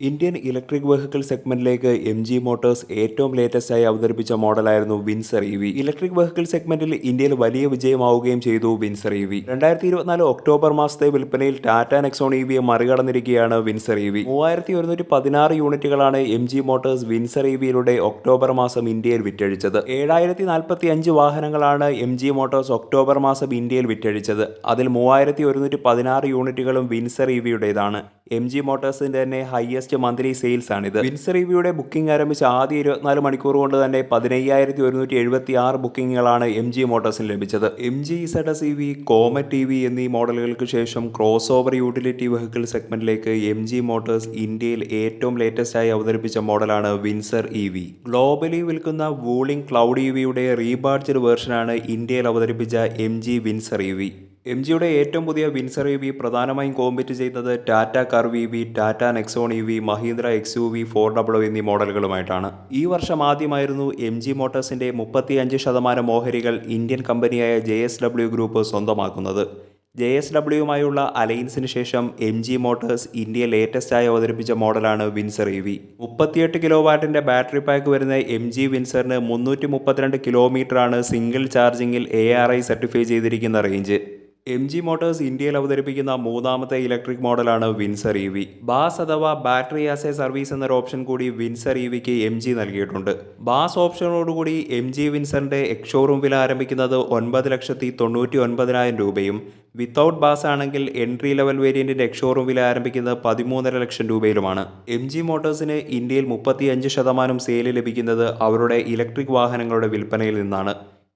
Indian electric vehicle സെഗ്മെന്റിലേക്ക് M G Motors ഏറ്റവും latest ആയി അവതരിപ്പിച്ച മോഡലായിരുന്നു Windsor E V. Electric vehicle സെഗ്മെന്റിൽ ഇന്ത്യയിൽ വലിയ വിജയമാവുകയും ചെയ്തു വിൻസർ ഇ വി. രണ്ടായിരത്തി ഇരുപത്തിനാല് ഒക്ടോബർ മാസത്തെ വിൽപ്പനയിൽ ടാറ്റ നെക്സോൺ ഇ വിയെ മറികടന്നിരിക്കുകയാണ് വിൻസർ ഇ വി. മൂവായിരത്തി ഒരുന്നൂറ്റി പതിനാറ് യൂണിറ്റുകളാണ് M G Motors Windsor E വിയിലൂടെ October മാസം ഇന്ത്യയിൽ വിറ്റഴിച്ചത്. ഏഴായിരത്തി നാൽപ്പത്തി അഞ്ച് വാഹനങ്ങളാണ് എം ജി മോട്ടോഴ്സ് ഒക്ടോബർ മാസം ഇന്ത്യയിൽ വിറ്റഴിച്ചത്. അതിൽ മൂവായിരത്തി ഒരുന്നൂറ്റി പതിനാറ് യൂണിറ്റുകളും വിൻസർ ഇ വിയുടേതാണ്. എം ജി മോട്ടോഴ്സിന്റെ തന്നെ ഹയസ്റ്റ് മന്ത്ലി സെയിൽസ് ആണിത് വിൻസ് റിവ്യൂയുടെ ബുക്കിംഗ് ആരംഭിച്ച ആദ്യ ഇരുപത്തിനാല് മണിക്കൂർ കൊണ്ട് തന്നെ പതിനയ്യായിരത്തി ഒരുന്നൂറ്റി എഴുപത്തി ആറ് ബുക്കിങ്ങുകളാണ് എം ജി മോട്ടോഴ്സിന് ലഭിച്ചത്. M G Z S E V Comet T V എന്നീ മോഡലുകൾക്ക് ശേഷം ക്രോസ് ഓവർ യൂട്ടിലിറ്റി വെഹിക്കിൾ സെഗ്മെന്റിലേക്ക് എം ജി മോട്ടോഴ്സ് ഇന്ത്യയിൽ ഏറ്റവും ലേറ്റസ്റ്റ് ആയി അവതരിപ്പിച്ച മോഡലാണ് വിൻസർ ഇ വി. ഗ്ലോബലി വിൽക്കുന്ന വൂളിംഗ് ക്ലൗഡ് ഇ വിയുടെ റീബാർജ്ഡ് വേർഷനാണ് ഇന്ത്യയിൽ അവതരിപ്പിച്ച M G Windsor E V. M ജിയുടെ ഏറ്റവും പുതിയ വിൻസർ ഇ വി പ്രധാനമായും കോമ്പറ്റ് ചെയ്യുന്നത് Tata Curvv E V Tata Nexon E V Mahindra X U V four W എന്നീ മോഡലുകളുമായിട്ടാണ്. ഈ വർഷം ആദ്യമായിരുന്നു എം ജി മോട്ടോഴ്സിന്റെ മുപ്പത്തിയഞ്ച് ശതമാനം ഓഹരികൾ ഇന്ത്യൻ കമ്പനിയായ ജെ എസ് ഡബ്ല്യു ഗ്രൂപ്പ് സ്വന്തമാക്കുന്നത്. ജെ എസ് ഡബ്ല്യുമായുള്ള അലയൻസിന് ശേഷം എം ജി മോട്ടോഴ്സ് ഇന്ത്യ ലേറ്റസ്റ്റായി അവതരിപ്പിച്ച മോഡലാണ് വിൻസർ ഇ വി. മുപ്പത്തിയെട്ട് കിലോ വാട്ടിന്റെ ബാറ്ററി പാക്ക് വരുന്ന എം ജി വിൻസറിന് മുന്നൂറ്റി മുപ്പത്തിരണ്ട് കിലോമീറ്ററാണ് സിംഗിൾ ചാർജിങ്ങിൽ എ ആർ ഐ സർട്ടിഫൈ ചെയ്തിരിക്കുന്ന റേഞ്ച് എം ജി മോട്ടോഴ്സ് ഇന്ത്യയിൽ അവതരിപ്പിക്കുന്ന മൂന്നാമത്തെ ഇലക്ട്രിക് മോഡലാണ് വിൻസർ ഇ വി ബാസ് അഥവാ ബാറ്ററി ആസ് എ സർവീസ് എന്നൊരു ഓപ്ഷൻ കൂടി വിൻസർ ഇ വിക്ക് എം ജി നൽകിയിട്ടുണ്ട്. ബാസ് ഓപ്ഷനോടുകൂടി എം ജി വിൻസറിന്റെ എക്സ്ഷോറൂം വില ആരംഭിക്കുന്നത് ഒൻപത് ലക്ഷത്തി തൊണ്ണൂറ്റി ഒൻപതിനായിരം രൂപയും വിത്തൗട്ട് ബാസ് ആണെങ്കിൽ എൻട്രി ലെവൽ വേരിയന്റിന്റെ എക്സ്ഷോറൂം വില ആരംഭിക്കുന്നത് പതിമൂന്നര ലക്ഷം രൂപയിലുമാണ്. എം ജി മോട്ടോഴ്സിന് ഇന്ത്യയിൽ മുപ്പത്തിയഞ്ച് ശതമാനം സെയിൽ ലഭിക്കുന്നത് അവരുടെ ഇലക്ട്രിക് വാഹനങ്ങളുടെ വിൽപ്പനയിൽ നിന്നാണ്.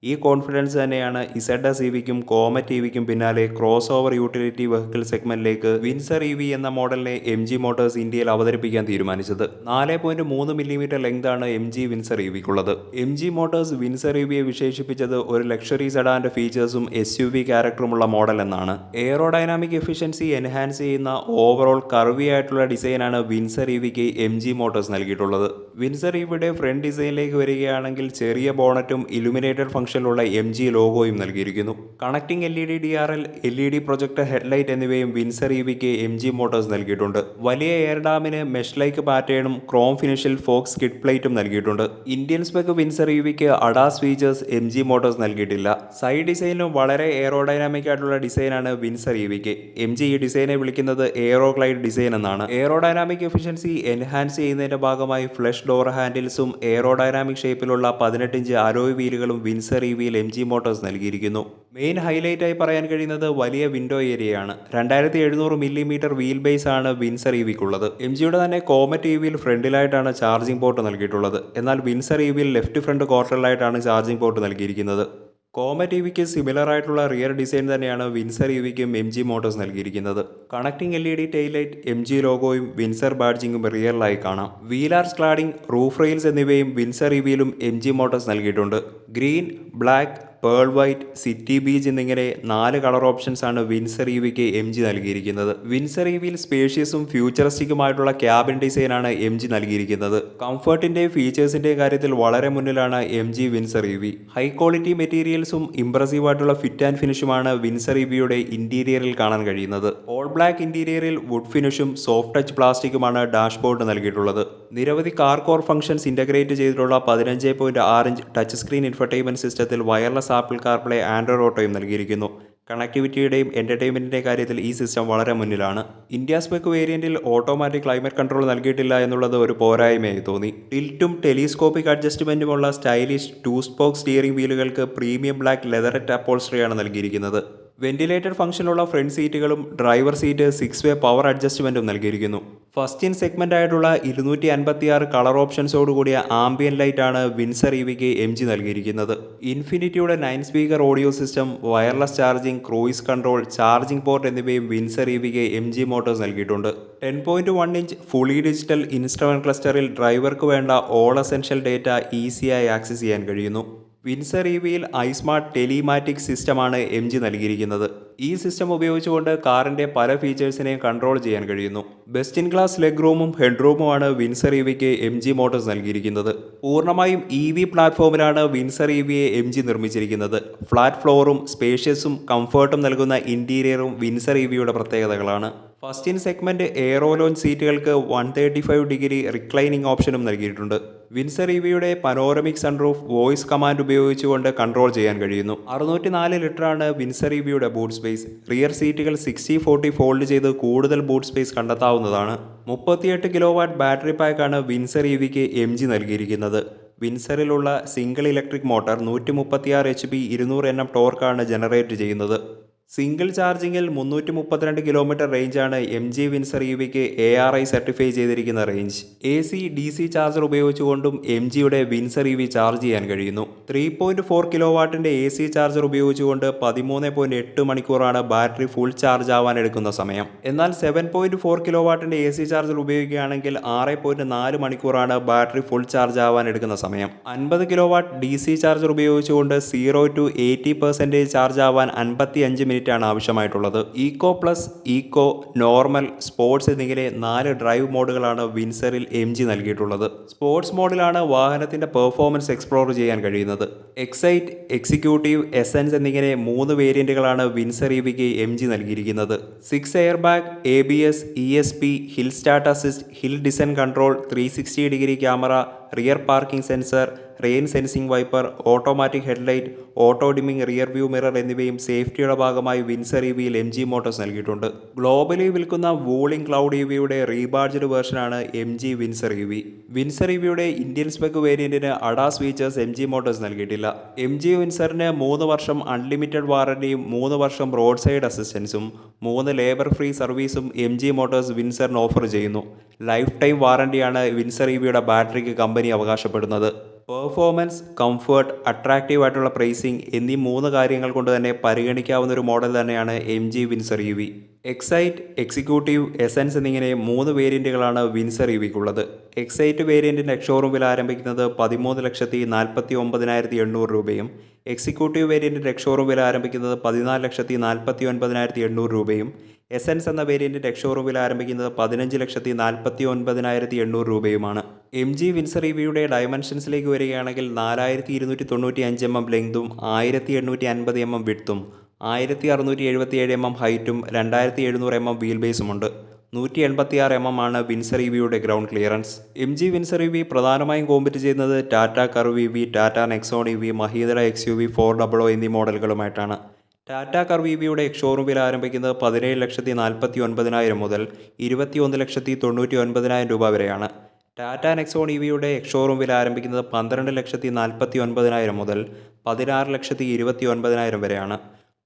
ഈ കോൺഫിഡൻസ് തന്നെയാണ് ഇസഡ സി വിക്കും കോമറ്റ് ഇ വിക്കും പിന്നാലെ ക്രോസ് ഓവർ യൂട്ടിലിറ്റി വെഹിക്കിൾ സെഗ്മെന്റിലേക്ക് വിൻസർ ഇ വി എന്ന മോഡലിനെ എം ജി മോട്ടോഴ്സ് ഇന്ത്യയിൽ അവതരിപ്പിക്കാൻ തീരുമാനിച്ചത്. നാല് പോയിന്റ് മൂന്ന് മില്ലിമീറ്റർ ലെങ്ത് ആണ് M G Windsor E വിക്കുള്ളത്. M G Motors Windsor E വിയെ വിശേഷിപ്പിച്ചത് ഒരു ലക്ഷറി സെഡാന്റെ ഫീച്ചേഴ്സും എസ് യു വി ക്യാരക്ടറുമുള്ള മോഡൽ എന്നാണ്. എയറോഡൈനാമിക് എഫിഷ്യൻസി എൻഹാൻസ് ചെയ്യുന്ന ഓവറോൾ കർവി ആയിട്ടുള്ള ഡിസൈനാണ് വിൻസർ ഇ വിക്ക് എം ജി മോട്ടോഴ്സ് നൽകിയിട്ടുള്ളത്. വിൻസർ ഇവിടെ ഫ്രണ്ട് ഡിസൈനിലേക്ക് വരികയാണെങ്കിൽ ചെറിയ ബോണറ്റും ഇലുമിനേറ്റഡ് ഫംഗ്ഷനിലുള്ള എം ജി ലോഗോയും നൽകിയിരിക്കുന്നു. Connecting L E D D R L L E D project headlight എന്നിവയും വിൻസർ ഇ വിക്ക് എം ജി മോട്ടോഴ്സ് നൽകിയിട്ടുണ്ട്. വലിയ എയർ ഡാമിന് മെഷ് ലൈക്ക് പാറ്റേണും ക്രോം ഫിനിഷിൽ ഫോക്സ് കിഡ് പ്ലേറ്റും നൽകിയിട്ടുണ്ട്. ഇന്ത്യൻ സ്പെക്ക് വിൻസർ ഇ വിക്ക് ADAS features M G Motors നൽകിയിട്ടില്ല. സൈഡ് ഡിസൈനും വളരെ എയറോഡൈനാമിക് ആയിട്ടുള്ള ഡിസൈനാണ് വിൻസർ ഇ വിക്ക് എം ജി ഈ ഡിസൈനെ വിളിക്കുന്നത് എയറോഗ്ലൈഡ് ഡിസൈൻ എന്നാണ്. എയറോഡൈനാമിക് എഫിഷ്യൻസി എൻഹാൻസ് ചെയ്യുന്നതിന്റെ ഭാഗമായി ഫ്ലഷ് ഡോർ ഹാൻഡിൽസും എയറോഡൈനാമിക് ഷേപ്പിലുള്ള പതിനെട്ട് inch alloy വീലുകളും Windsor E M G Motors നൽകിയിരിക്കുന്നു. മെയിൻ ഹൈലൈറ്റായി പറയാൻ കഴിയുന്നത് വലിയ വിൻഡോ ഏരിയയാണ് രണ്ടായിരത്തി എഴുന്നൂറ് മില്ലിമീറ്റർ വീൽ ബേസ് ആണ് വിൻസർ ഇ വിക്കുള്ളത് എം ജിയുടെ തന്നെ കോമറ്റ് ഇ വിയിൽ ഫ്രണ്ടിലായിട്ടാണ് ചാർജിംഗ് പോർട്ട് നൽകിയിട്ടുള്ളത്. എന്നാൽ വിൻസർ ഇ വിയിൽ ലെഫ്റ്റ് ഫ്രണ്ട് ക്വാർട്ടറിലായിട്ടാണ് ചാർജിംഗ് പോർട്ട് നൽകിയിരിക്കുന്നത്. കോമറ്റ് ടി വിക്ക് സിമിലർ ആയിട്ടുള്ള റിയർ ഡിസൈൻ തന്നെയാണ് വിൻസർ യു വിക്കും എം ജി മോട്ടോഴ്സ് നൽകിയിരിക്കുന്നത്. Connecting L E D taillight M G ലോഗോയും Windsor ബാഡ്ജിങ്ങും റിയറിലായി കാണാം. Wheel arch cladding roof rails എന്നിവയും വിൻസർ യു വിയിലും എം ജി മോട്ടോഴ്സ് നൽകിയിട്ടുണ്ട്. Green black pearl white city beach എന്നിങ്ങനെ നാല് കളർ ഓപ്ഷൻസ് ആണ് വിൻസർ ഇ വിക്ക് എം ജി നൽകിയിരിക്കുന്നത്. വിൻസർ ഇ വിയിൽ സ്പേഷ്യസും ഫ്യൂച്ചറിസ്റ്റിക്കുമായിട്ടുള്ള ക്യാബിൻ ഡിസൈനാണ് എം ജി നൽകിയിരിക്കുന്നത്. കംഫർട്ടിന്റെയും ഫീച്ചേഴ്സിന്റെയും കാര്യത്തിൽ വളരെ മുന്നിലാണ് M G Windsor E V high quality മെറ്റീരിയൽസും impressive ആയിട്ടുള്ള ഫിറ്റ് ആൻഡ് ഫിനിഷുമാണ് വിൻസർ ഇ വിയുടെ ഇന്റീരിയറിൽ കാണാൻ കഴിയുന്നത്. ഓൾ ബ്ലാക്ക് ഇന്റീരിയറിൽ വുഡ് ഫിനിഷും സോഫ്റ്റ് ടച്ച് പ്ലാസ്റ്റിക്കുമാണ് ഡാഷ്ബോർഡ് നൽകിയിട്ടുള്ളത്. നിരവധി കാർ കോർ ഫംഗ്ഷൻസ് ഇന്റഗ്രേറ്റ് ചെയ്തിട്ടുള്ള പതിനഞ്ച് പോയിന്റ് ആറ് ഇഞ്ച് ടച്ച് സ്ക്രീൻ ഇൻഫർടൈൻമെന്റ് സിസ്റ്റത്തിൽ വയർലെസ് ആപ്പിൾ കാർപ്ലേ ആൻഡ്രോയിഡ് ഓട്ടോയും നൽകിയിരിക്കുന്നു. കണക്ടിവിറ്റിയുടെയും എന്റർടൈൻമെന്റിന്റെ കാര്യത്തിൽ ഈ സിസ്റ്റം വളരെ മുന്നിലാണ്. ഇന്ത്യ സ്പെക്ക് വേരിയന്റിൽ ഓട്ടോമാറ്റിക് ക്ലൈമറ്റ് കൺട്രോൾ നൽകിയിട്ടില്ല എന്നുള്ളത് ഒരു പോരായ്മയായി തോന്നി. ടിൽറ്റും ടെലിസ്കോപ്പിക് അഡ്ജസ്റ്റ്മെന്റുമുള്ള സ്റ്റൈലിഷ് ടൂ സ്പോക്ക് സ്റ്റിയറിംഗ് വീലുകൾക്ക് പ്രീമിയം ബ്ലാക്ക് ലെതററ്റ് അപ്പോൾസ്ട്രിയാണ് നൽകിയിരിക്കുന്നത്. വെന്റിലേറ്റഡ് ഫംഗ്ഷനുള്ള ഫ്രണ്ട് സീറ്റുകളും driver seat six way power അഡ്ജസ്റ്റ്മെന്റും നൽകിയിരിക്കുന്നു. ഫസ്റ്റ് ഇൻ സെഗ്മെന്റ് ആയിട്ടുള്ള ഇരുന്നൂറ്റി അൻപത്തിയാറ് കളർ ഓപ്ഷൻസോട് കൂടിയ ആംബിയൻ ലൈറ്റ് ആണ് വിൻസർ ഇ വിക്ക് എം ജി നൽകിയിരിക്കുന്നത്. ഇൻഫിനിറ്റിയുടെ nine speaker audio system wireless charging cruise control charging port എന്നിവയും വിൻസർ ഇ വിക്ക് എം ജി മോട്ടോഴ്സ് നൽകിയിട്ടുണ്ട്. Ten point one inch fully digital instrument ക്ലസ്റ്ററിൽ ഡ്രൈവർക്ക് വേണ്ട ഓൾ എസെൻഷ്യൽ ഡേറ്റ ഈസിയായി access ചെയ്യാൻ കഴിയുന്നു. വിൻസർ ഇ വിയിൽ ഐസ്മാർട്ട് ടെലിമാറ്റിക് സിസ്റ്റമാണ് എം ജി നൽകിയിരിക്കുന്നത്. ഈ സിസ്റ്റം ഉപയോഗിച്ചുകൊണ്ട് കാറിന്റെ പല ഫീച്ചേഴ്സിനെയും കൺട്രോൾ ചെയ്യാൻ കഴിയുന്നു. ബെസ്റ്റ് ഇൻ ക്ലാസ് ലെഗ് റൂമും ഹെഡ് റൂമുമാണ് വിൻസർ ഇ വിക്ക് എം ജി മോട്ടോഴ്സ് നൽകിയിരിക്കുന്നത്. പൂർണമായും ഇ വി പ്ലാറ്റ്ഫോമിലാണ് വിൻസർ ഇ വിയെ എം ജി നിർമ്മിച്ചിരിക്കുന്നത്. ഫ്ലാറ്റ് ഫ്ലോറും സ്പേഷ്യസും കംഫർട്ടും നൽകുന്ന ഇന്റീരിയറും വിൻസർ ഇ വിയുടെ പ്രത്യേകതകളാണ്. First in segment aero lounge സീറ്റുകൾക്ക് one thirty five degree reclining ഓപ്ഷനും നൽകിയിട്ടുണ്ട് വിൻസർ ഇവിയുടെ പനോറമിക് സൺറൂഫ് വോയിസ് കമാൻഡ് ഉപയോഗിച്ചുകൊണ്ട് കൺട്രോൾ ചെയ്യാൻ കഴിയുന്നു. അറുന്നൂറ്റി നാല് ലിറ്ററാണ് വിൻസർ ഇവിയുടെ ബൂട്ട് സ്പേസ് റിയർ സീറ്റുകൾ സിക്സ്റ്റി ഫോർട്ടി ഫോൾഡ് ചെയ്ത് കൂടുതൽ ബൂട്ട് സ്പേസ് കണ്ടെത്താവുന്നതാണ്. മുപ്പത്തിയെട്ട് കിലോ വാട്ട് ബാറ്ററി പാക്കാണ് വിൻസർ ഇവിക്ക് എം ജി നൽകിയിരിക്കുന്നത്. വിൻസറിലുള്ള സിംഗിൾ ഇലക്ട്രിക് മോട്ടോർ നൂറ്റി മുപ്പത്തിയാറ് എച്ച് പി ഇരുന്നൂറ് എൻ എം ടോർക്കാണ് ജനറേറ്റ് ചെയ്യുന്നത്. സിംഗിൾ ചാർജിങ്ങിൽ മുന്നൂറ്റി മുപ്പത്തിരണ്ട് കിലോമീറ്റർ റേഞ്ചാണ് എം ജി വിൻസർ ഇ വിക്ക് എ ആർ ഐ സർട്ടിഫൈ ചെയ്തിരിക്കുന്ന range. A C D C charger ഉപയോഗിച്ചുകൊണ്ടും M ജിയുടെ വിൻസർ ഇ വി ചാർജ് ചെയ്യാൻ കഴിയുന്നു. ത്രീ പോയിന്റ് ഫോർ കിലോ വാട്ടിന്റെ എ സി ചാർജർ ഉപയോഗിച്ചുകൊണ്ട് പതിമൂന്ന് പോയിന്റ് എട്ട് മണിക്കൂറാണ് ബാറ്ററി ഫുൾ ചാർജ് ആവാൻ എടുക്കുന്ന സമയം. എന്നാൽ സെവൻ പോയിന്റ് ഫോർ കിലോ വാട്ടിന്റെ എ സി ചാർജർ ഉപയോഗിക്കുകയാണെങ്കിൽ ആറ് പോയിന്റ് നാല് മണിക്കൂറാണ് ബാറ്ററി ഫുൾ ചാർജ് ആവാൻ എടുക്കുന്ന സമയം. അൻപത് kilo watt D C charger ഉപയോഗിച്ചുകൊണ്ട് zero to eighty percentage charge ആവാൻ അൻപത്തി അഞ്ച് മിനിറ്റ് ആണ് ആവശ്യമായിട്ടുള്ളത്. Eco plus eco normal sports എന്നിങ്ങനെ നാല് ഡ്രൈവ് മോഡുകളാണ് വിൻസറിൽ എം ജി നൽകിയിട്ടുള്ളത്. സ്പോർട്സ് മോഡിലാണ് വാഹനത്തിന്റെ പെർഫോമൻസ് എക്സ്പ്ലോർ ചെയ്യാൻ കഴിയുന്നത്. എക്സൈറ്റ് എക്സിക്യൂട്ടീവ് എസൻസ് എന്നിങ്ങനെ മൂന്ന് വേരിയന്റുകളാണ് വിൻസർ ഇ വിക്ക് എം ജി നൽകിയിരിക്കുന്നത്. Six airbag A B S E S P hill start assist hill design control three sixty degree camera rear parking sensor rain sensing wiper automatic headlight auto dimming rear view mirror എന്നിവയും സേഫ്റ്റിയുടെ ഭാഗമായി Windsor E വിയിൽ M G Motors നൽകിയിട്ടുണ്ട്. Globally വിൽക്കുന്ന Wuling Cloud E വിയുടെ rebadged വേർഷനാണ് M G Windsor E V. Windsor E വിയുടെ Indian spec വേരിയന്റിന് ADAS features M G Motors നൽകിയിട്ടില്ല. M G വിൻസറിന് മൂന്ന് വർഷം അൺലിമിറ്റഡ് വാറന്റിയും മൂന്ന് വർഷം റോഡ് സൈഡ് അസിസ്റ്റൻസും മൂന്ന് ലേബർ ഫ്രീ സർവീസും എം ജി മോട്ടോഴ്സ് വിൻസറിന് ഓഫർ ചെയ്യുന്നു. ലൈഫ് ടൈം വാറന്റിയാണ് വിൻസർ ഇ വിയുടെ ബാറ്ററിക്ക് കമ്പനി അവകാശപ്പെടുന്നത്. പെർഫോമൻസ് കംഫേർട്ട് അട്രാക്റ്റീവ് ആയിട്ടുള്ള പ്രൈസിംഗ് എന്നീ മൂന്ന് കാര്യങ്ങൾ കൊണ്ട് തന്നെ പരിഗണിക്കാവുന്ന ഒരു മോഡൽ തന്നെയാണ് M G Windsor U V excite executive essence എന്നിങ്ങനെ മൂന്ന് വേരിയന്റുകളാണ് വിൻസർ യു വിക്കുള്ളത് എക്സൈറ്റ് വേരിയന്റിന്റെ ഷോറൂം വില ആരംഭിക്കുന്നത് പതിമൂന്ന് ലക്ഷത്തി നാൽപ്പത്തി ഒമ്പതിനായിരത്തി എണ്ണൂറ് രൂപയും എക്സിക്യൂട്ടീവ് വേരിയന്റിന്റെ ഷോറൂം വില ആരംഭിക്കുന്നത് പതിനാല് ലക്ഷത്തി നാൽപ്പത്തി ഒൻപതിനായിരത്തി എണ്ണൂറ് രൂപയും എസൻസ് എന്ന വേരിയന്റ് എക്സ്ഷോറൂം ആരംഭിക്കുന്നത് പതിനഞ്ച് ലക്ഷത്തി നാൽപ്പത്തി ഒൻപതിനായിരത്തി എണ്ണൂറ് രൂപയുമാണ്. എം ജി വിൻസർ ഇവിയുടെ ഡയമെൻഷൻസിലേക്ക് വരികയാണെങ്കിൽ നാലായിരത്തി ഇരുന്നൂറ്റി തൊണ്ണൂറ്റി അഞ്ച് എം എം ലെങ്തും ആയിരത്തി എണ്ണൂറ്റി അൻപത് എം എം വിഡ്ത്തും ആയിരത്തി അറുന്നൂറ്റി എഴുപത്തി ഏഴ് എം എം ഹൈറ്റും രണ്ടായിരത്തി എഴുന്നൂറ് എം എം വീൽ ബേസുമുണ്ട്. നൂറ്റി എൺപത്തി ആറ് എം എം ആണ് Windsor ഇവിയുടെ ground clearance. M G Windsor EV പ്രധാനമായും കോമ്പറ്റ് ചെയ്യുന്നത് Tata Curvv E V Tata Nexon E V Mahindra X U V four double O എന്നീ മോഡലുകളുമായിട്ടാണ്. ടാറ്റ കർവീബിയുടെ ഷോറൂം വില ആരംഭിക്കുന്നത് പതിനേഴ് ലക്ഷത്തി നാൽപ്പത്തി ഒൻപതിനായിരം മുതൽ ഇരുപത്തി ഒന്ന് ലക്ഷത്തി തൊണ്ണൂറ്റി ഒൻപതിനായിരം രൂപ വരെയാണ്. ടാറ്റ നെക്സോൺ ഇ വിയുടെ ഷോറൂം വില ആരംഭിക്കുന്നത് പന്ത്രണ്ട് ലക്ഷത്തി നാൽപ്പത്തി ഒൻപതിനായിരം മുതൽ പതിനാറ് ലക്ഷത്തി ഇരുപത്തി ഒൻപതിനായിരം വരെയാണ്.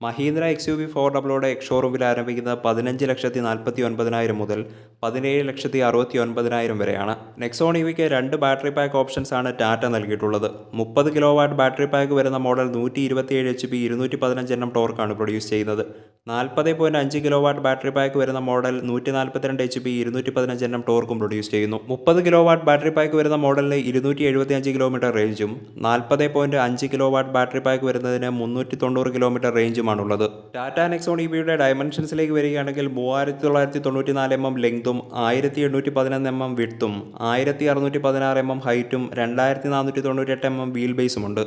Mahindra X U V four ഡബിളോടെ showroom ആരംഭിക്കുന്ന പതിനഞ്ച് ലക്ഷത്തി നാൽപ്പത്തി ഒൻപതിനായിരം മുതൽ പതിനേഴ് ലക്ഷത്തി അറുപത്തി ഒൻപതിനായിരം വരെയാണ്. നെക്സോൺ ഇവിക്ക് രണ്ട് ബാറ്ററി പാക്ക് ഓപ്ഷൻസ് ആണ് ടാറ്റ നൽകിയിട്ടുള്ളത്. മുപ്പത് കിലോ വാട്ട് ബാറ്ററി പാക്ക് വരുന്ന മോഡൽ നൂറ്റി ഇരുപത്തിയേഴ് എച്ച് പി ഇരുന്നൂറ്റി പതിനഞ്ച് എണ്ണം ടോർക്കാണ് പ്രൊഡ്യൂസ് ചെയ്യുന്നത്. നാൽപ്പത് പോയിന്റ് അഞ്ച് കിലോ വാട്ട് ബാറ്ററി പാക്ക് വരുന്ന മോഡൽ നൂറ്റി നാൽപ്പത്തിരണ്ട് എച്ച് പി ഇരുന്നൂറ്റി പതിനഞ്ച് എണ്ണം ടോർക്കും പ്രൊഡ്യൂസ് ചെയ്യുന്നു. മുപ്പത് കിലോ വാട്ട് ബാറ്ററി പാക്ക് വരുന്ന മോഡലിന് ഇരുന്നൂറ്റി എഴുപത്തി അഞ്ച് കിലോമീറ്റർ റേഞ്ചും നാൽപ്പത് പോയിന്റ് അഞ്ച് കിലോ വാട്ട് ബാറ്ററി പാക്ക് വരുന്നതിന് മുന്നൂറ്റി തൊണ്ണൂറ് കിലോമീറ്റർ റേഞ്ചുമാണുള്ളത് ടാറ്റ നെക്സോൺ ഇ വിയുടെ ഡയമെൻഷൻസിലേക്ക് വരികയാണെങ്കിൽ മൂവായിരത്തി തൊള്ളായിരത്തി തൊണ്ണൂറ്റി നാല് എം എം ലെങ്തും ആയിരത്തി എണ്ണൂറ്റി പതിനൊന്ന് എം എം വിട്ടും ആയിരത്തി അറുന്നൂറ്റി പതിനാറ് എം എം ഹൈറ്റും രണ്ടായിരത്തി നാനൂറ്റി തൊണ്ണൂറ്റി എട്ട് എം എം വീൽ ബേസുമുണ്ട്.